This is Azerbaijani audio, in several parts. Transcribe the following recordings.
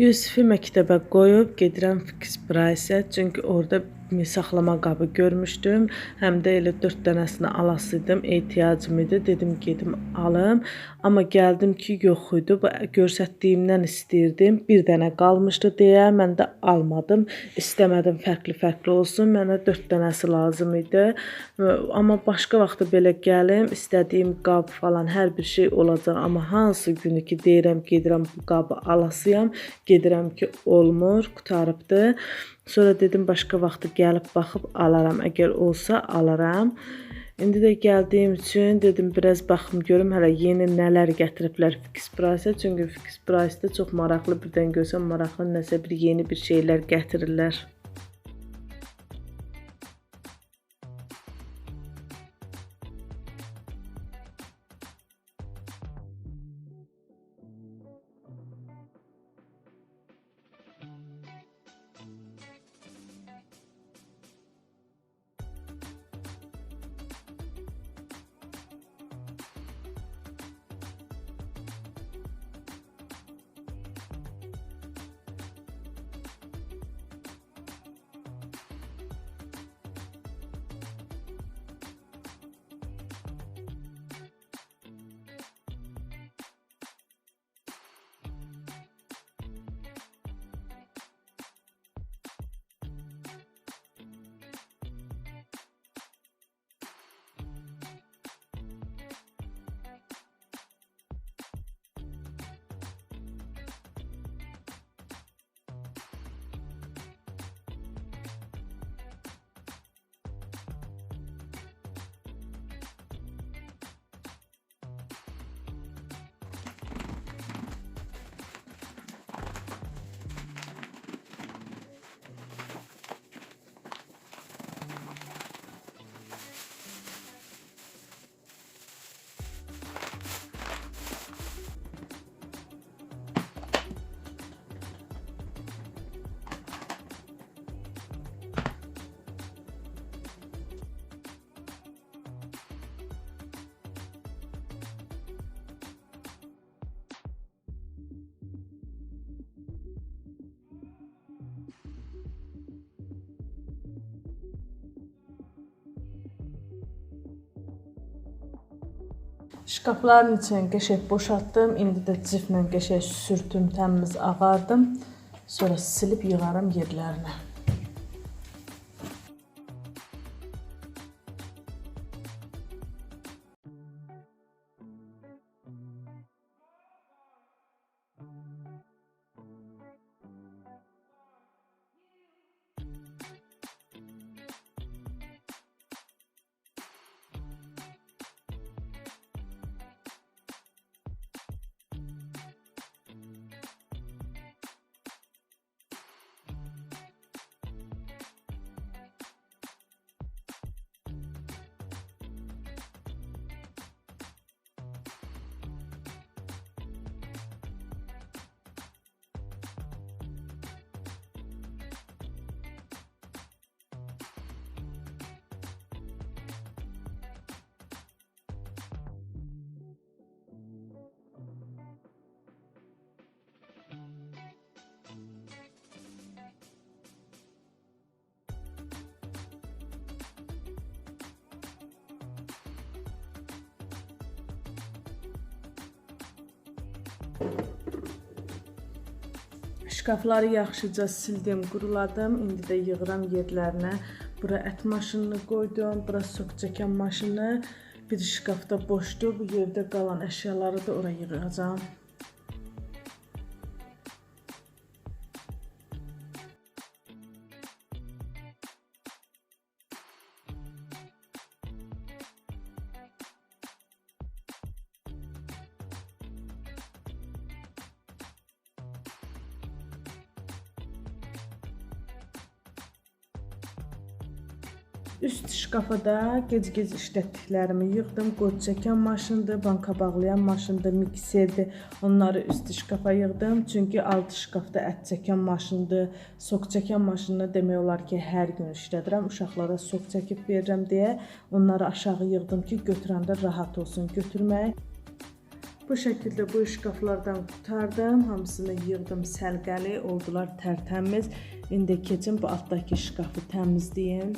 Yusifi məktəbə qoyub gedirəm Fix Price-ə, çünki orada saxlama qabı görmüşdüm. Həm də elə 4 dənəsini alasıydım, ehtiyacım idi. Dedim gedim alım. Amma gəldim ki, yox idi. Bu göstərdiyimdən istəyirdim. Bir dənə qalmışdı deyə mən də almadım. İstəmədim fərqli-fərqli olsun. Mənə 4 dənəsi lazım idi. Amma başqa vaxt belə gəlim, istədiyim qab falan hər bir şey olacaq. Amma hansı günü ki deyirəm gedirəm bu qabı alasıyam, gedirəm ki olmur, qutarıbdı. Sonra dedim başqa vaxt gəlib baxıb alaram. Əgər olsa alaram. İndi də gəldiyim üçün dedim biraz baxım görüm hələ yeni nələr gətiriblər Fix Price-ə. Çünki Fix Price-də çox maraqlı birdən görsəm maraqlı nəsə bir yeni bir şeylər gətirirlər. Şkafların içini qəşəng boşaltdım. İndi də ciflə qəşəng sürtüm, təmiz ağardım. Sonra silib yığaram yerlərinə. Şkafları yaxşıca sildim, quruladım. İndi də yığıram yerlərinə. Bura ət maşınını qoydum, bura sok çəkən maşını. Bir şkafda boşdur. Bu yerdə qalan əşyaları da ora yığacağam. Üst şkafa da gec-gec işlətdiklərimi yığdım. Qod çəkən maşındır, banka bağlayan maşındır, mikserdir. Onları üst şkafa yığdım. Çünki alt şkafda ət çəkən maşındır, sok çəkən maşını demək olar ki, hər gün işlədirəm. Uşaqlara sok çəkib verirəm deyə onları aşağı yığdım ki, götürəndə rahat olsun götürmək. Bu şəkildə bu şkaflardan qurtardım. Hamısını yığdım səlqəli, oldular tərtəmiz. İndi keçim bu altdakı şkafı təmizləyim.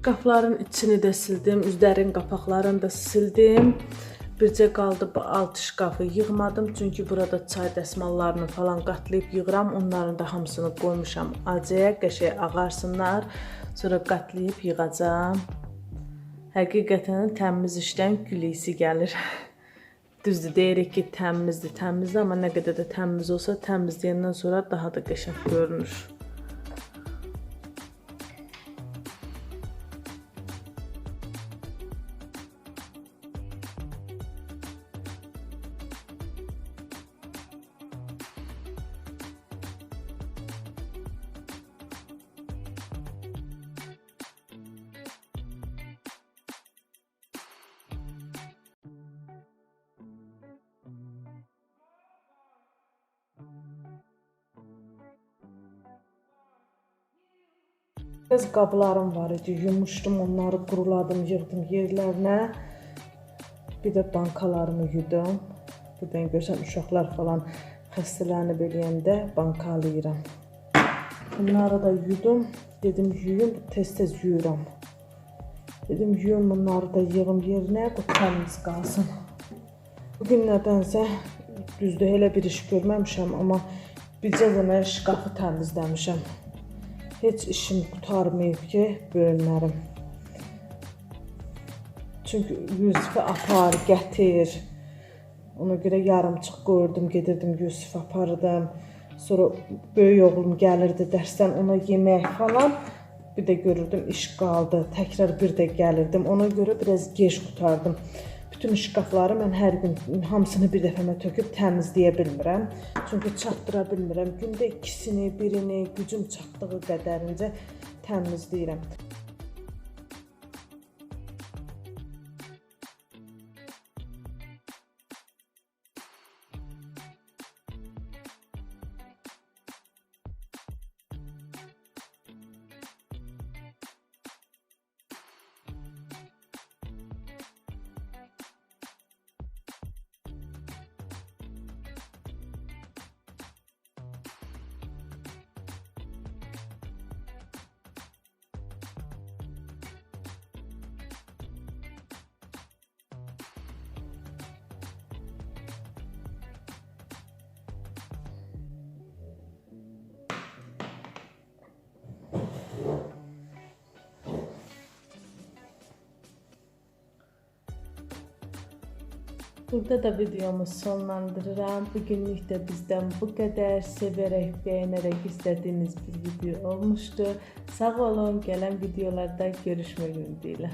Qapıların içini də sildim, üzlərin qapaqlarını da sildim. Bircə qaldı bu alt şkafı yığmadım çünki burada çay dəsmallarını falan qatlayıb yığıram. Onların da hamısını qoymuşam acıya, qəşəng ağarsınlar. Sonra qatlayıb yığacağam. Həqiqətən təmiz işdən gülüsü gəlir. Düzdür, deyirik ki, təmizdir, təmizdir, amma nə qədər də təmiz olsa, təmizləyəndən sonra daha da qəşəng görünür. Biraz qablarım var idi, yumuşdum, onları quruladım, yığdım yerlərinə. Bir də bankalarımı yudum. Buradan görsən uşaqlar falan xəstələnib eləyəndə bankalayıram. Bunları da yudum. Dedim yuyum, tez-tez yuyuram. Dedim yuyum bunları da yığım yerinə, bu təmiz qalsın. Bu günlərdənsə düzdür elə bir iş görməmişəm, amma bircə dənə şkafı təmizləmişəm. Heç işim qurtarmayıb ki, bölünlərim. Çünki Yusifi apar, gətir. Ona görə yarımçıq qoyurdum, gedirdim Yusifi aparırdım. Sonra böyük oğlum gəlirdi dərsdən ona yemək falan. Bir də görürdüm iş qaldı. Təkrar bir də gəlirdim. Ona görə biraz gec qurtardım. Bütün şkafları mən hər gün hamısını bir dəfəmə töküb təmizləyə bilmirəm. Çünki çatdıra bilmirəm. Gündə ikisini, birini gücüm çatdığı qədərincə təmizləyirəm. Burada da videomu sonlandırıram. Bugünlük de bizden bu kadar. Severek, beğenerek istediğiniz bir video olmuştu. Sağ olun. Gelen videolarda görüşmek ümidiyle.